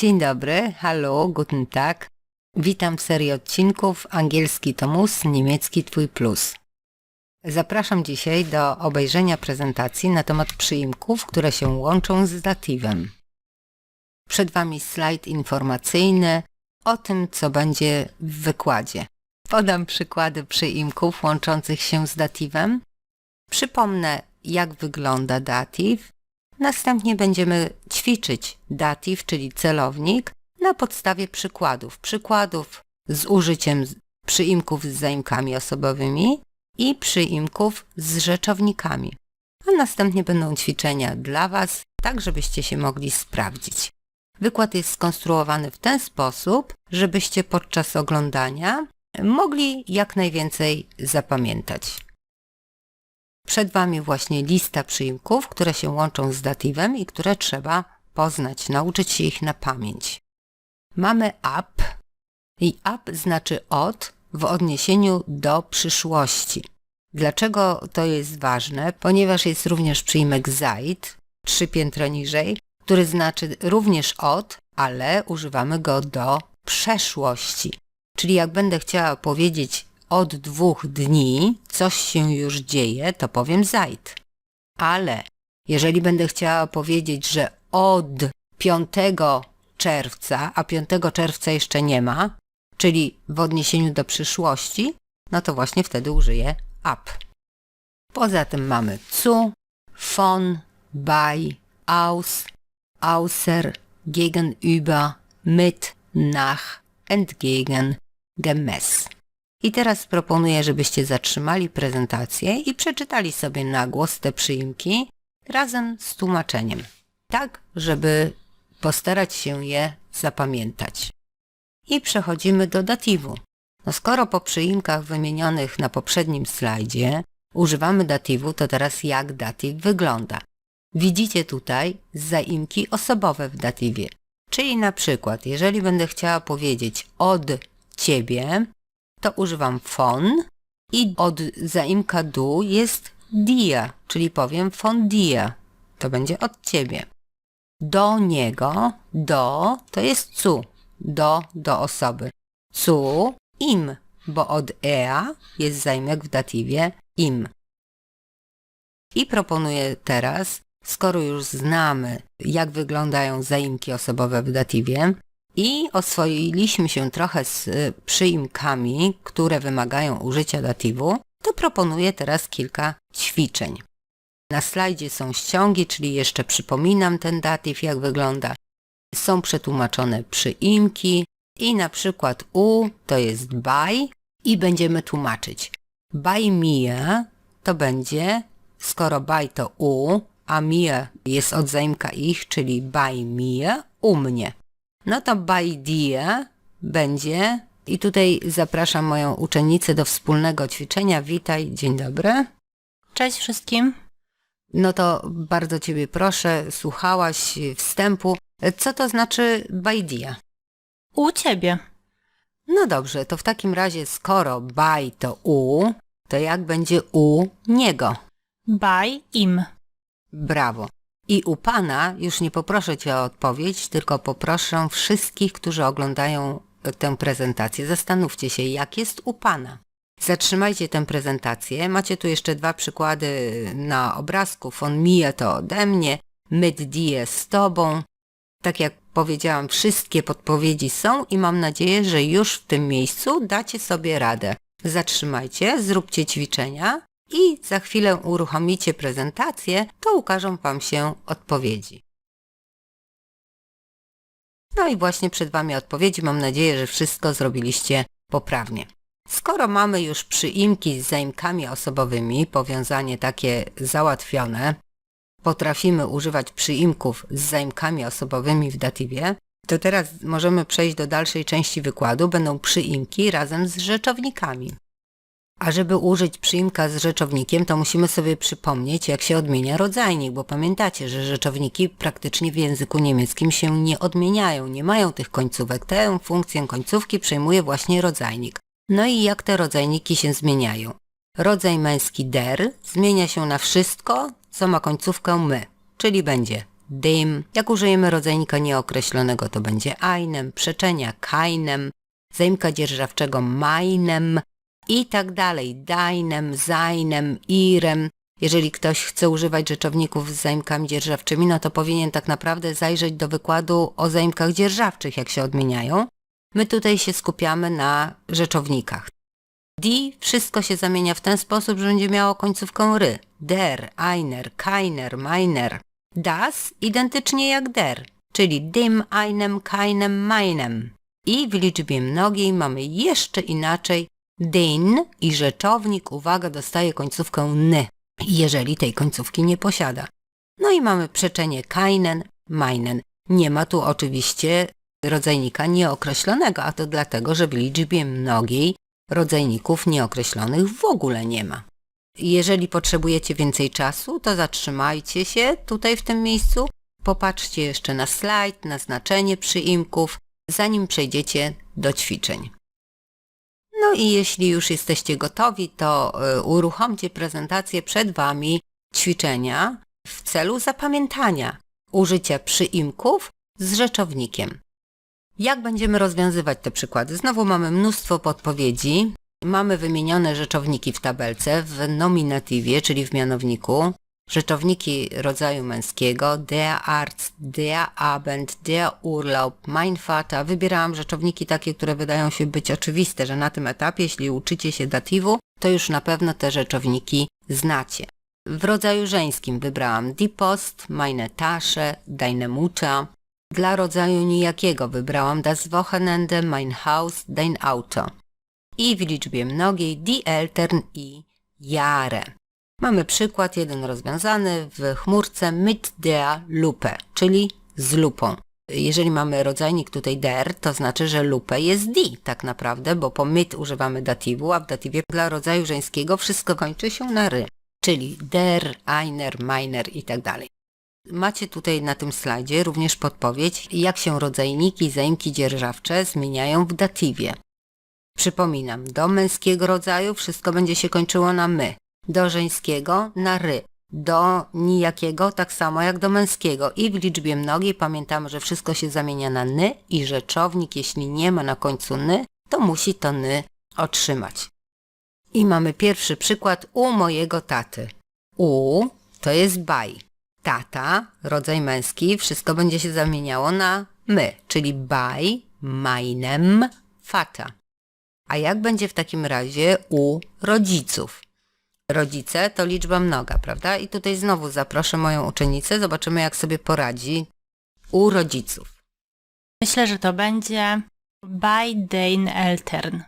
Dzień dobry, hallo, guten Tag. Witam w serii odcinków Angielski to mus, niemiecki twój plus. Zapraszam dzisiaj do obejrzenia prezentacji na temat przyimków, które się łączą z datywem. Przed Wami slajd informacyjny o tym, co będzie w wykładzie. Podam przykłady przyimków łączących się z datywem. Przypomnę, jak wygląda datyw. Następnie będziemy ćwiczyć datyw, czyli celownik, na podstawie przykładów. Przykładów z użyciem przyimków z zaimkami osobowymi i przyimków z rzeczownikami. A następnie będą ćwiczenia dla Was, tak żebyście się mogli sprawdzić. Wykład jest skonstruowany w ten sposób, żebyście podczas oglądania mogli jak najwięcej zapamiętać. Przed Wami właśnie lista przyimków, które się łączą z datywem i które trzeba poznać, nauczyć się ich na pamięć. Mamy up i up znaczy od w odniesieniu do przyszłości. Dlaczego to jest ważne? Ponieważ jest również przyimek seit, trzy piętra niżej, który znaczy również od, ale używamy go do przeszłości. Czyli jak będę chciała powiedzieć od dwóch dni coś się już dzieje, to powiem seit. Ale jeżeli będę chciała powiedzieć, że od 5 czerwca, a 5 czerwca jeszcze nie ma, czyli w odniesieniu do przyszłości, no to właśnie wtedy użyję up. Poza tym mamy zu, von, bei, aus, außer, gegenüber, mit, nach, entgegen, gemäß. I teraz proponuję, żebyście zatrzymali prezentację i przeczytali sobie na głos te przyimki razem z tłumaczeniem, tak żeby postarać się je zapamiętać. I przechodzimy do datywu. No skoro po przyimkach wymienionych na poprzednim slajdzie używamy datywu, to teraz jak datyw wygląda? Widzicie tutaj zaimki osobowe w datywie. Czyli na przykład, jeżeli będę chciała powiedzieć od ciebie, to używam von i od zaimka du jest dir, czyli powiem von dir. To będzie od ciebie. Do niego, do to jest zu, do, do osoby. Zu, im, bo od ea jest zaimek w datywie im. I proponuję teraz, skoro już znamy, jak wyglądają zaimki osobowe w datywie i oswoiliśmy się trochę z y, przyimkami, które wymagają użycia datywu, to proponuję teraz kilka ćwiczeń. Na slajdzie są ściągi, czyli jeszcze przypominam ten datyw, jak wygląda. Są przetłumaczone przyimki i na przykład u to jest by i będziemy tłumaczyć. By mir to będzie, skoro by to u, a mir jest od zaimka ich, czyli by mir, u mnie. No to by dir będzie i tutaj zapraszam moją uczennicę do wspólnego ćwiczenia. Witaj, dzień dobry. Cześć wszystkim. No to bardzo Ciebie proszę, słuchałaś wstępu. Co to znaczy by dia? U ciebie. No dobrze, to w takim razie skoro by to u, to jak będzie u niego? By im. Brawo. I u Pana już nie poproszę Cię o odpowiedź, tylko poproszę wszystkich, którzy oglądają tę prezentację. Zastanówcie się, jak jest u Pana. Zatrzymajcie tę prezentację. Macie tu jeszcze dwa przykłady na obrazku. Von mir to ode mnie, mit dir z Tobą. Tak jak powiedziałam, wszystkie podpowiedzi są i mam nadzieję, że już w tym miejscu dacie sobie radę. Zatrzymajcie, zróbcie ćwiczenia i za chwilę uruchomicie prezentację, to ukażą Wam się odpowiedzi. No i właśnie przed Wami odpowiedzi. Mam nadzieję, że wszystko zrobiliście poprawnie. Skoro mamy już przyimki z zaimkami osobowymi, powiązanie takie załatwione, potrafimy używać przyimków z zaimkami osobowymi w datywie, to teraz możemy przejść do dalszej części wykładu. Będą przyimki razem z rzeczownikami. A żeby użyć przyimka z rzeczownikiem, to musimy sobie przypomnieć, jak się odmienia rodzajnik, bo pamiętacie, że rzeczowniki praktycznie w języku niemieckim się nie odmieniają, nie mają tych końcówek. Tę funkcję końcówki przejmuje właśnie rodzajnik. No i jak te rodzajniki się zmieniają? Rodzaj męski der zmienia się na wszystko, co ma końcówkę my, czyli będzie dem. Jak użyjemy rodzajnika nieokreślonego, to będzie einem, przeczenia kainem, zaimka dzierżawczego meinem i tak dalej, deinem, seinem, irem. Jeżeli ktoś chce używać rzeczowników z zaimkami dzierżawczymi, no to powinien tak naprawdę zajrzeć do wykładu o zaimkach dzierżawczych, jak się odmieniają. My tutaj się skupiamy na rzeczownikach. Die wszystko się zamienia w ten sposób, że będzie miało końcówkę ry. Der, einer, keiner, meiner. Das identycznie jak der, czyli dem, einem, keinem, meinem. I w liczbie mnogiej mamy jeszcze inaczej den i rzeczownik, uwaga, dostaje końcówkę n, jeżeli tej końcówki nie posiada. No i mamy przeczenie keinen, meinen. Nie ma tu oczywiście rodzajnika nieokreślonego, a to dlatego, że w liczbie mnogiej rodzajników nieokreślonych w ogóle nie ma. Jeżeli potrzebujecie więcej czasu, to zatrzymajcie się tutaj w tym miejscu, popatrzcie jeszcze na slajd, na znaczenie przyimków, zanim przejdziecie do ćwiczeń. No i jeśli już jesteście gotowi, to y, uruchomcie prezentację przed Wami ćwiczenia w celu zapamiętania użycia przyimków z rzeczownikiem. Jak będziemy rozwiązywać te przykłady? Znowu mamy mnóstwo podpowiedzi. Mamy wymienione rzeczowniki w tabelce w nominatywie, czyli w mianowniku. Rzeczowniki rodzaju męskiego, der Arzt, der Abend, der Urlaub, mein Vater. Wybierałam rzeczowniki takie, które wydają się być oczywiste, że na tym etapie, jeśli uczycie się datywu, to już na pewno te rzeczowniki znacie. W rodzaju żeńskim wybrałam die Post, meine Tasche, deine Mutter. Dla rodzaju nijakiego wybrałam das Wochenende, mein Haus, dein Auto. I w liczbie mnogiej die Eltern i Jahre. Mamy przykład jeden rozwiązany w chmurce mit der Lupe, czyli z lupą. Jeżeli mamy rodzajnik tutaj der, to znaczy, że lupe jest die tak naprawdę, bo po mit używamy datywu, a w datywie dla rodzaju żeńskiego wszystko kończy się na ry, czyli der, einer, meiner i tak dalej. Macie tutaj na tym slajdzie również podpowiedź, jak się rodzajniki i zaimki dzierżawcze zmieniają w datywie. Przypominam, do męskiego rodzaju wszystko będzie się kończyło na my, do żeńskiego na ry, do nijakiego tak samo jak do męskiego i w liczbie mnogiej pamiętamy, że wszystko się zamienia na ny i rzeczownik, jeśli nie ma na końcu ny, to musi to ny otrzymać. I mamy pierwszy przykład u mojego taty. U to jest baj. Tata, rodzaj męski, wszystko będzie się zamieniało na my, czyli bei, meinem, Vater. A jak będzie w takim razie u rodziców? Rodzice to liczba mnoga, prawda? I tutaj znowu zaproszę moją uczennicę, zobaczymy jak sobie poradzi u rodziców. Myślę, że to będzie bei den Eltern.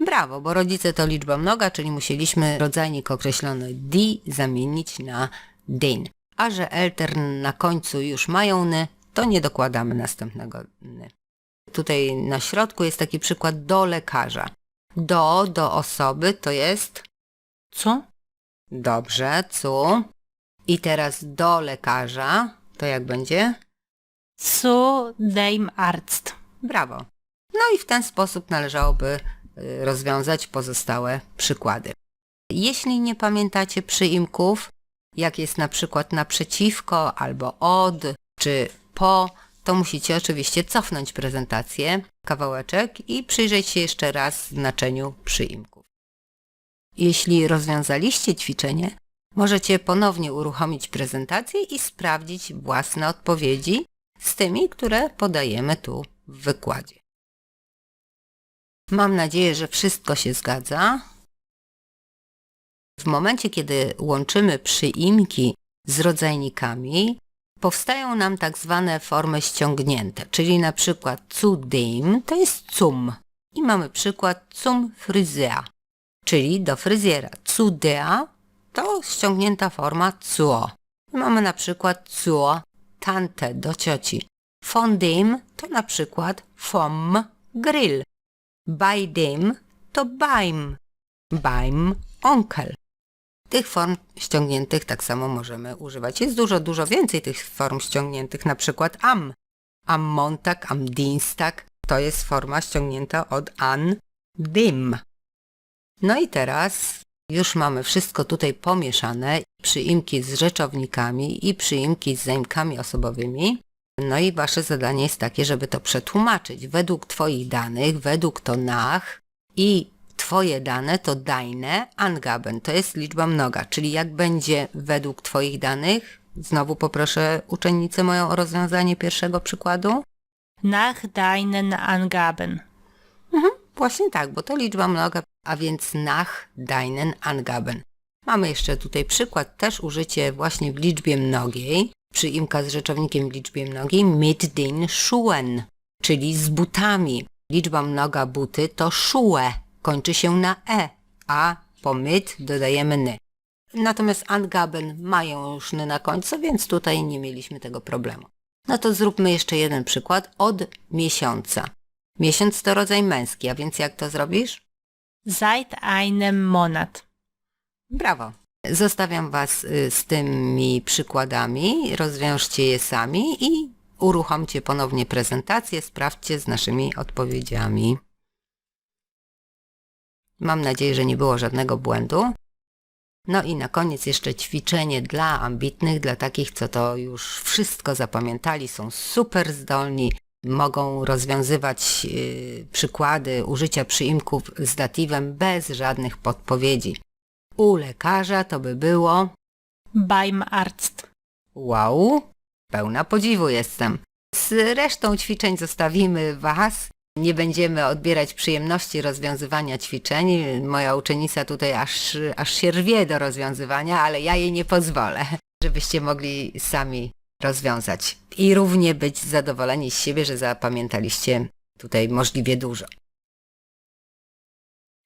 Brawo, bo rodzice to liczba mnoga, czyli musieliśmy rodzajnik określony die zamienić na den. A że eltern na końcu już mają ny, to nie dokładamy następnego ny. Tutaj na środku jest taki przykład do lekarza. Do, do osoby to jest Co? dobrze, cu. I teraz do lekarza to jak będzie? Zu dem Arzt. Brawo. No i w ten sposób należałoby y, rozwiązać pozostałe przykłady. Jeśli nie pamiętacie przyimków, jak jest na przykład naprzeciwko, albo od, czy po, to musicie oczywiście cofnąć prezentację, kawałeczek i przyjrzeć się jeszcze raz znaczeniu przyimków. Jeśli rozwiązaliście ćwiczenie, możecie ponownie uruchomić prezentację i sprawdzić własne odpowiedzi z tymi, które podajemy tu w wykładzie. Mam nadzieję, że wszystko się zgadza. W momencie, kiedy łączymy przyimki z rodzajnikami, powstają nam tak zwane formy ściągnięte, czyli na przykład zu dem to jest zum i mamy przykład zum Friseur, czyli do fryzjera. Zu der to ściągnięta forma. I mamy na przykład zur tante do cioci. Von dem to na przykład vom Grill. Bei dem to beim. Beim Onkel. Tych form ściągniętych tak samo możemy używać. Jest dużo, dużo więcej tych form ściągniętych, na przykład am. Am Montag, am Dienstag to jest forma ściągnięta od an, dim. No i teraz Już mamy wszystko tutaj pomieszane, przyimki z rzeczownikami i przyimki z zaimkami osobowymi. No i wasze zadanie jest takie, żeby to przetłumaczyć. Według twoich danych, według to nach i twoje dane to deine angaben. To jest liczba mnoga, czyli jak będzie według twoich danych? Znowu poproszę uczennicę moją o rozwiązanie pierwszego przykładu. Nach deinen Angaben. Właśnie tak, bo to liczba mnoga, a więc nach deinen Angaben. Mamy jeszcze tutaj przykład, też użycie właśnie w liczbie mnogiej, przyimka z rzeczownikiem w liczbie mnogiej, mit den Schuhen, czyli z butami. Liczba mnoga buty to Schuhe, kończy się na e, a po mit dodajemy ny. Natomiast Angaben mają już ny na końcu, więc tutaj nie mieliśmy tego problemu. No to zróbmy jeszcze jeden przykład od miesiąca. Miesiąc to rodzaj męski, a więc jak to zrobisz? Seit einem Monat. Brawo. Zostawiam Was y, z tymi przykładami, rozwiążcie je sami i uruchomcie ponownie prezentację, sprawdźcie z naszymi odpowiedziami. Mam nadzieję, że nie było żadnego błędu. No i na koniec jeszcze ćwiczenie dla ambitnych, dla takich, co to już wszystko zapamiętali, są super zdolni, mogą rozwiązywać yy, przykłady użycia przyimków z datywem bez żadnych podpowiedzi. U lekarza to by było Beim Arzt. wow, pełna podziwu jestem. Z resztą ćwiczeń zostawimy Was. Nie będziemy odbierać przyjemności rozwiązywania ćwiczeń. Moja uczennica tutaj aż, aż się rwie do rozwiązywania, ale ja jej nie pozwolę, żebyście mogli sami rozwiązać. I równie być zadowoleni z siebie, że zapamiętaliście tutaj możliwie dużo.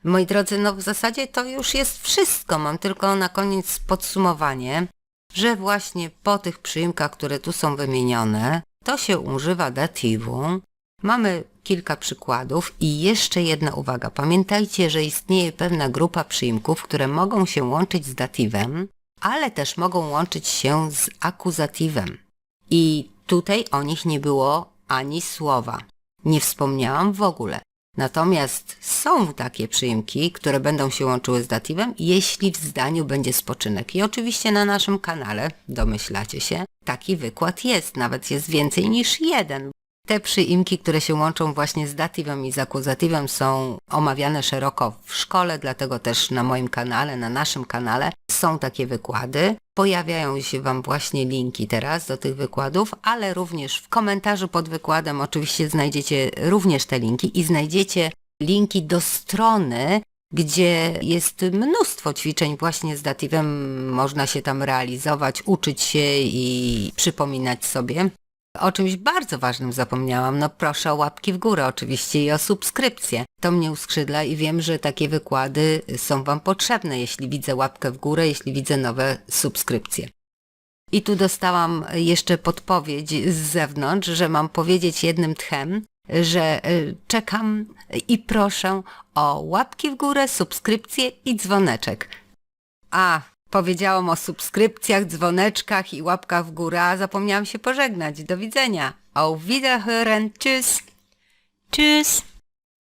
Moi drodzy, no w zasadzie to już jest wszystko. Mam tylko na koniec podsumowanie, że właśnie po tych przyimkach, które tu są wymienione, to się używa datywu. Mamy kilka przykładów i jeszcze jedna uwaga. Pamiętajcie, że istnieje pewna grupa przyimków, które mogą się łączyć z datywem, ale też mogą łączyć się z akuzatywem. I tutaj o nich nie było ani słowa. Nie wspomniałam w ogóle. Natomiast są takie przyimki, które będą się łączyły z datywem, jeśli w zdaniu będzie spoczynek. I oczywiście na naszym kanale, domyślacie się, taki wykład jest, nawet jest więcej niż jeden. Te przyimki, które się łączą właśnie z datywem i z akuzatywem są omawiane szeroko w szkole, dlatego też na moim kanale, na naszym kanale są takie wykłady. Pojawiają się Wam właśnie linki teraz do tych wykładów, ale również w komentarzu pod wykładem oczywiście znajdziecie również te linki i znajdziecie linki do strony, gdzie jest mnóstwo ćwiczeń właśnie z datywem. Można się tam realizować, uczyć się i przypominać sobie. O czymś bardzo ważnym zapomniałam. No proszę o łapki w górę oczywiście i o subskrypcję. To mnie uskrzydla i wiem, że takie wykłady są Wam potrzebne, jeśli widzę łapkę w górę, jeśli widzę nowe subskrypcje. I tu dostałam jeszcze podpowiedź z zewnątrz, że mam powiedzieć jednym tchem, że y, czekam i proszę o łapki w górę, subskrypcję i dzwoneczek. A, powiedziałam o subskrypcjach, dzwoneczkach i łapkach w górę, a zapomniałam się pożegnać. Do widzenia. Auf Wiederhören. Tschüss. Tschüss.